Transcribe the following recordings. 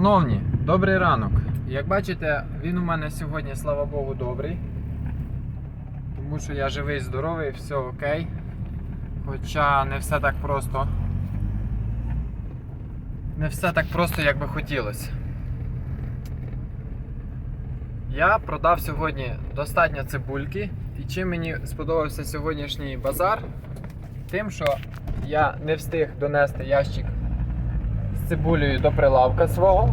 Шановні, добрий ранок. Як бачите, він у мене сьогодні, слава Богу, добрий. Тому що я живий, здоровий, все окей. Хоча не все так просто. Не все так просто, як би хотілося. Я продав сьогодні достатньо цибульки. І чим мені сподобався сьогоднішній базар? Тим, що я не встиг донести ящик цибулею до прилавка свого.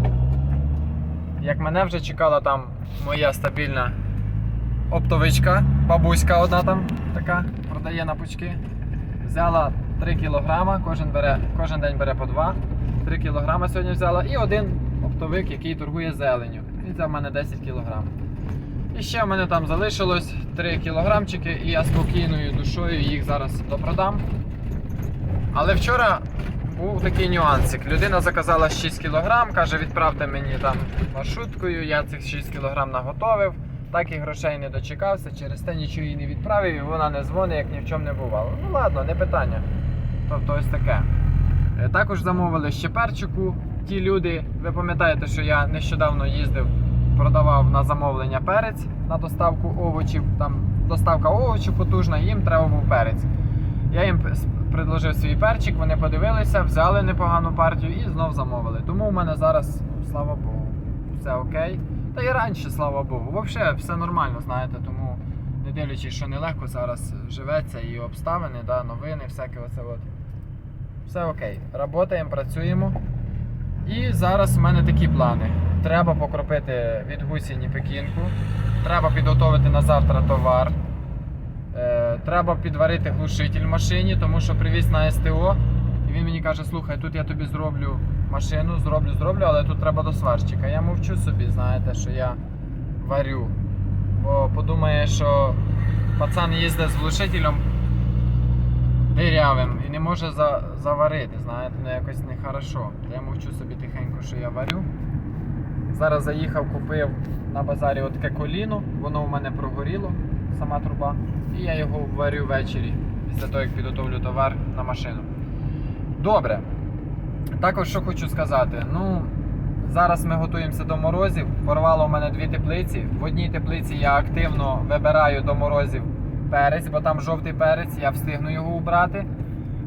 Як мене вже чекала там моя стабільна оптовичка, бабуська одна там така, продає на пучки. Взяла 3 кг, кожен, кожен день бере по 2. 3 кг сьогодні взяла і один оптовик, який торгує зеленю. Він взяв в мене 10 кг. І ще в мене там залишилось 3 кілограмчики, і я спокійною душою їх зараз допродам. Але вчора був такий нюансик. Людина заказала 6 кг, каже, відправте мені там маршруткою. Я цих 6 кг наготовив. Так і грошей не дочекався, через те нічого їй не відправив, і вона не дзвонить, як ні в чому не бувало. Ну ладно, не питання. Тобто ось таке. Е, Також замовили ще перчику. Ті люди, ви пам'ятаєте, що я нещодавно їздив, продавав на замовлення перець на доставку овочів. Там доставка овочів потужна, їм треба був перець. Я їм предложив свій перчик, вони подивилися, взяли непогану партію і знов замовили. Тому у мене зараз, слава Богу, все окей. Та і раніше, слава Богу. Взагалі все нормально, знаєте, тому не дивлячись, що нелегко зараз живеться і обставини, да, новини, всяке оце от. Все окей. Работаємо, працюємо. І зараз в мене такі плани. Треба покропити від гусіні пекінку, треба підготовити на завтра товар. Треба підварити глушитель машині, тому що привіз на СТО. І він мені каже: слухай, тут я тобі зроблю машину, зроблю, зроблю, але тут треба до сварщика. Я мовчу собі, знаєте, що я варю. Бо подумає, що пацан їздить з глушителем дирявим і не може за, заварити, знаєте, ну якось нехорошо. Я мовчу собі тихенько, що я варю. Зараз заїхав, купив на базарі отаке коліно, воно у мене прогоріло, сама труба. І я його варю ввечері, після того, як підготовлю товар на машину. Добре. Також що хочу сказати. Ну, зараз ми готуємося до морозів. Порвало у мене дві теплиці. В одній теплиці я активно вибираю до морозів перець, бо там жовтий перець, я встигну його убрати.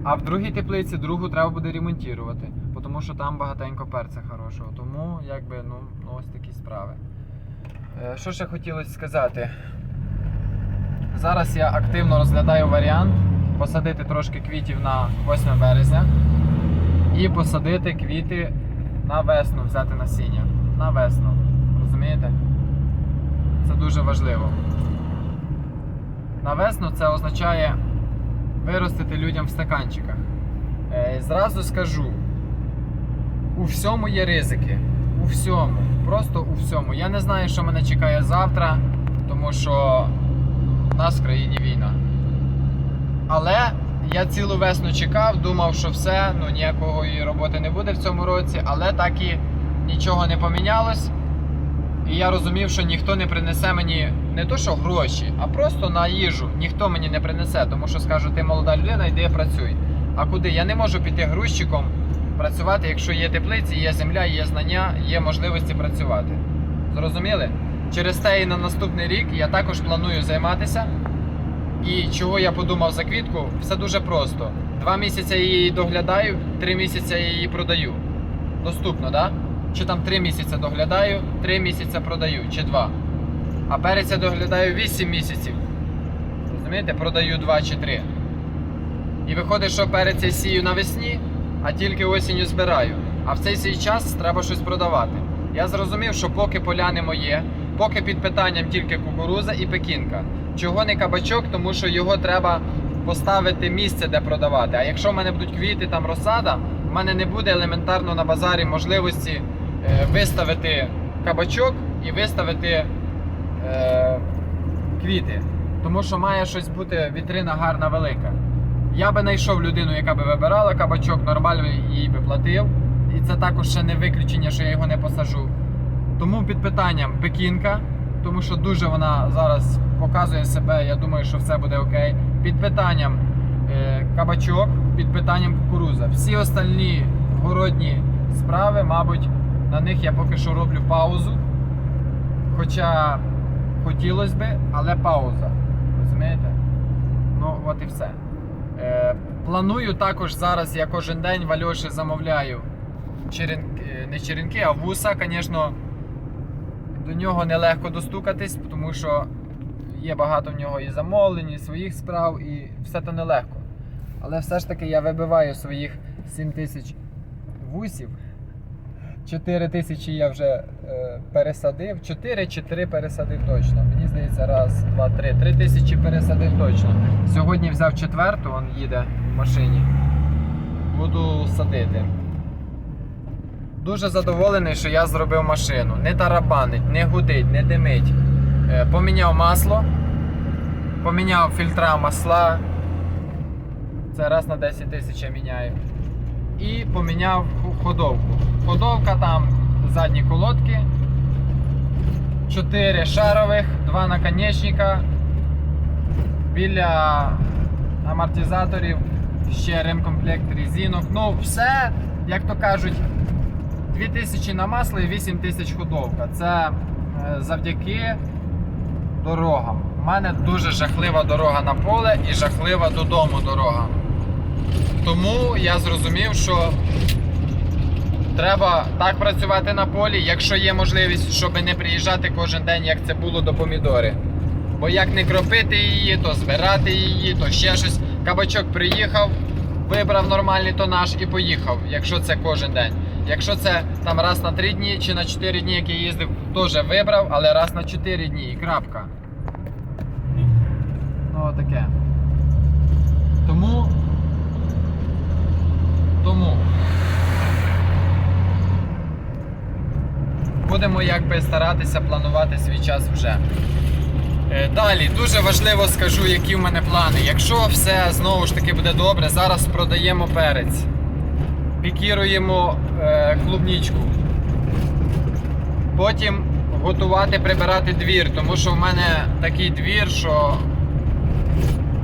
А в другій теплиці другу треба буде ремонтувати, тому що там багатенько перця хорошого. Тому якби ну, ну ось такі справи. Е, Що ще хотілося сказати? Зараз я активно розглядаю варіант посадити трошки квітів на 8 березня і посадити квіти на весну, взяти насіння. На весну. Розумієте? Це дуже важливо. На весну це означає виростити людям в стаканчиках. Е, Зразу скажу, у всьому є ризики. У всьому. Просто у всьому. Я не знаю, що мене чекає завтра, тому що нас в країні війна. Але я цілу весну чекав, думав, що все, ну ніякої роботи не буде в цьому році, але так і нічого не помінялось. І я розумів, що ніхто не принесе мені не то, що гроші, а просто на їжу. Ніхто мені не принесе, тому що скажу, ти молода людина, йди працюй. А куди? Я не можу піти грузчиком працювати, якщо є теплиці, є земля, є знання, є можливості працювати. Зрозуміли? Через те і на наступний рік я також планую займатися. І чого я подумав за квітку, все дуже просто. Два місяці я її доглядаю, три місяці я її продаю. Доступно? Да? Чи там три місяці доглядаю, три місяці продаю, чи два. А перець я доглядаю 8 місяців. Розумієте, продаю 2 чи 3. І виходить, що перець я сію навесні, а тільки осінню збираю. А в цей свій час треба щось продавати. Я зрозумів, що поки поля не моє, поки під питанням тільки кукуруза і пекінка. Чого не кабачок, тому що його треба поставити місце, де продавати. А якщо в мене будуть квіти, там розсада, в мене не буде елементарно на базарі можливості е, виставити кабачок і виставити е, квіти. Тому що має щось бути вітрина гарна велика. Я би знайшов людину, яка би вибирала кабачок, нормально їй би платив. І це також ще не виключення, що я його не посажу. Тому під питанням пекінка, тому що дуже вона зараз показує себе. Я думаю, що все буде окей. Під питанням е, кабачок, під питанням кукуруза. Всі остальні городні справи, мабуть, на них я поки що роблю паузу. Хоча хотілося би, але пауза. Розумієте? Ну, от і все. Е, планую також зараз, я кожен день в Альоші замовляю черен... е, не черенки, а вуса, звісно, до нього нелегко достукатись, тому що є багато в нього і замовлень, і своїх справ, і все то нелегко. Але все ж таки я вибиваю своїх 7 тисяч вусів. 4 тисячі я вже е, пересадив. 4 чи 3 пересадив точно. Мені здається, раз, два, три. 3 тисячі пересадив точно. Сьогодні взяв четверту, він їде в машині. Буду садити. Дуже задоволений, що я зробив машину. Не тарабанить, не гудить, не димить. Е, Поміняв масло, поміняв фільтра масла. Це раз на 10 тисяч я міняю. І поміняв ходовку. Ходовка там задні колодки. 4 шарових, 2 наконечника. Біля амортизаторів ще ремкомплект резинок. Ну, все, як то кажуть, 2000 на масло і 8000 ходовка. Це е, завдяки дорогам. У мене дуже жахлива дорога на поле і жахлива додому дорога. Тому я зрозумів, що треба так працювати на полі, якщо є можливість, щоб не приїжджати кожен день, як це було до помідори. Бо як не кропити її, то збирати її, то ще щось. Кабачок приїхав, вибрав нормальний тонаж і поїхав, якщо це кожен день. Якщо це там раз на 3 дні чи на 4 дні, як я їздив, теж вибрав, але раз на 4 дні і крапка. Ну, таке. Тому. Тому. Будемо якби старатися планувати свій час вже. Е, Далі дуже важливо скажу, які в мене плани. Якщо все знову ж таки буде добре, зараз продаємо перець, пікіруємо е, клубнічку. Потім готувати, прибирати двір, тому що в мене такий двір, що,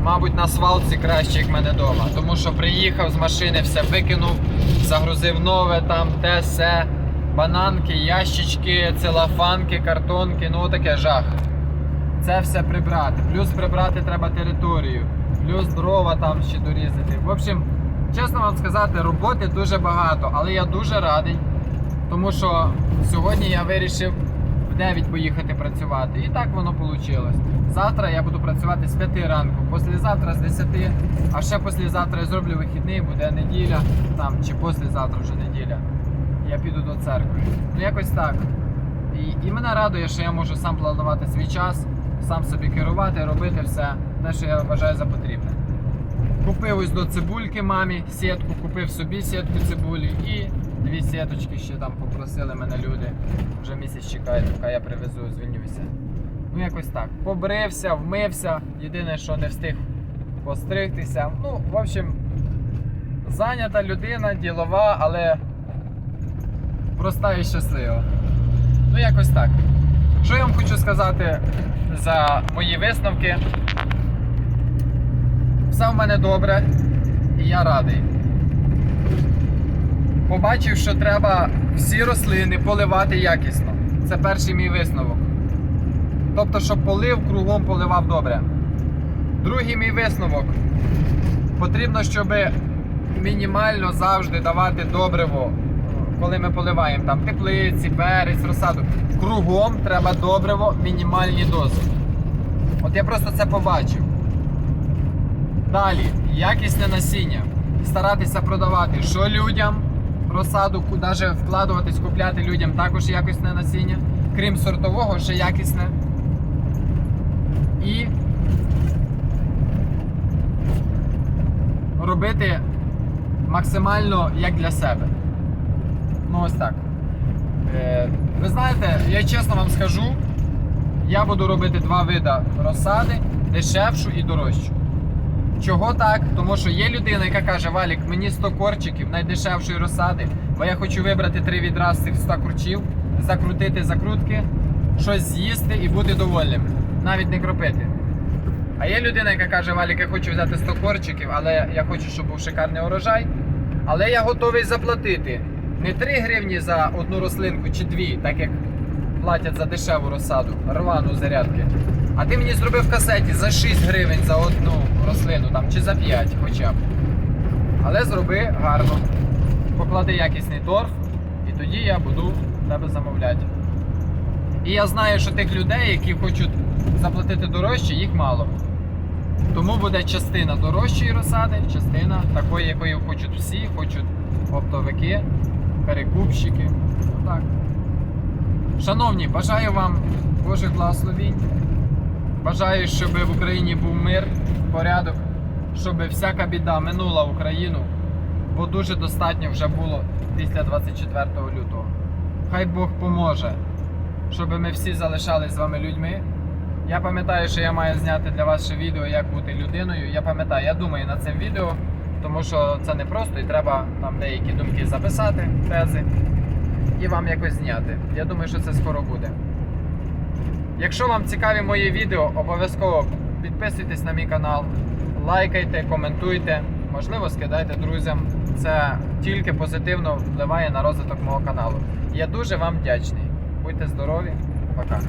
мабуть, на свалці краще, як в мене вдома. Тому що приїхав з машини, все викинув, загрузив нове, там те, все, бананки, ящички, целофанки, картонки, ну таке жах це все прибрати. Плюс прибрати треба територію, плюс дрова там ще дорізати. В общем, чесно вам сказати, роботи дуже багато, але я дуже радий, тому що сьогодні я вирішив в 9 поїхати працювати. І так воно вийшло. Завтра я буду працювати з 5 ранку, післязавтра з 10, а ще післязавтра я зроблю вихідний, буде неділя, там чи післязавтра вже неділя. Я піду до церкви. Ну якось так. І, і мене радує, що я можу сам планувати свій час, сам собі керувати, робити все, те, що я вважаю за потрібне. Купив ось до цибульки мамі сітку, купив собі сітку цибулі і дві сіточки ще там попросили мене люди. Вже місяць чекають, поки я привезу, звільнюся. Ну якось так. Побрився, вмився. Єдине, що не встиг постригтися. Ну, в общем, зайнята людина, ділова, але проста і щаслива. Ну, якось так. Що я вам хочу сказати за мої висновки? Все в мене добре, і я радий. Побачив, що треба всі рослини поливати якісно. Це перший мій висновок. Тобто, щоб полив кругом поливав добре. Другий мій висновок. Потрібно, щоб мінімально завжди давати добриво коли ми поливаємо там теплиці, перець, розсаду. Кругом треба добриво, мінімальні дози. От я просто це побачив. Далі, якісне насіння. Старатися продавати що людям, розсаду, навіть вкладуватись, купляти людям також якісне насіння. Крім сортового, ще якісне. І робити максимально як для себе. Ну ось так. Е, ви знаєте, я чесно вам скажу, я буду робити два види розсади, дешевшу і дорожчу. Чого так? Тому що є людина, яка каже, Валік, мені 100 корчиків найдешевшої розсади, бо я хочу вибрати три відра з цих 100 курчів, закрутити закрутки, щось з'їсти і бути довольним, навіть не кропити. А є людина, яка каже, Валік, я хочу взяти 100 корчиків, але я хочу, щоб був шикарний урожай, але я готовий заплатити не 3 гривні за одну рослинку чи 2, так як платять за дешеву розсаду, рвану зарядки. А ти мені зробив в касеті за 6 гривень за одну рослину там, чи за 5 хоча б. Але зроби гарно. Поклади якісний торф, і тоді я буду тебе замовляти. І я знаю, що тих людей, які хочуть заплатити дорожче, їх мало. Тому буде частина дорожчої розсади, частина такої, якої хочуть всі, хочуть оптовики, перекупщики. Отак. Шановні, бажаю вам Божих благословінь. Бажаю, щоб в Україні був мир, порядок, щоб всяка біда минула Україну, бо дуже достатньо вже було після 24 лютого. Хай Бог поможе, щоб ми всі залишались з вами людьми. Я пам'ятаю, що я маю зняти для вас ще відео, як бути людиною. Я пам'ятаю, я думаю над цим відео, тому що це не просто і треба там деякі думки записати, тези, і вам якось зняти. Я думаю, що це скоро буде. Якщо вам цікаві мої відео, обов'язково підписуйтесь на мій канал, лайкайте, коментуйте, можливо, скидайте друзям. Це тільки позитивно впливає на розвиток мого каналу. Я дуже вам вдячний. Будьте здорові, пока.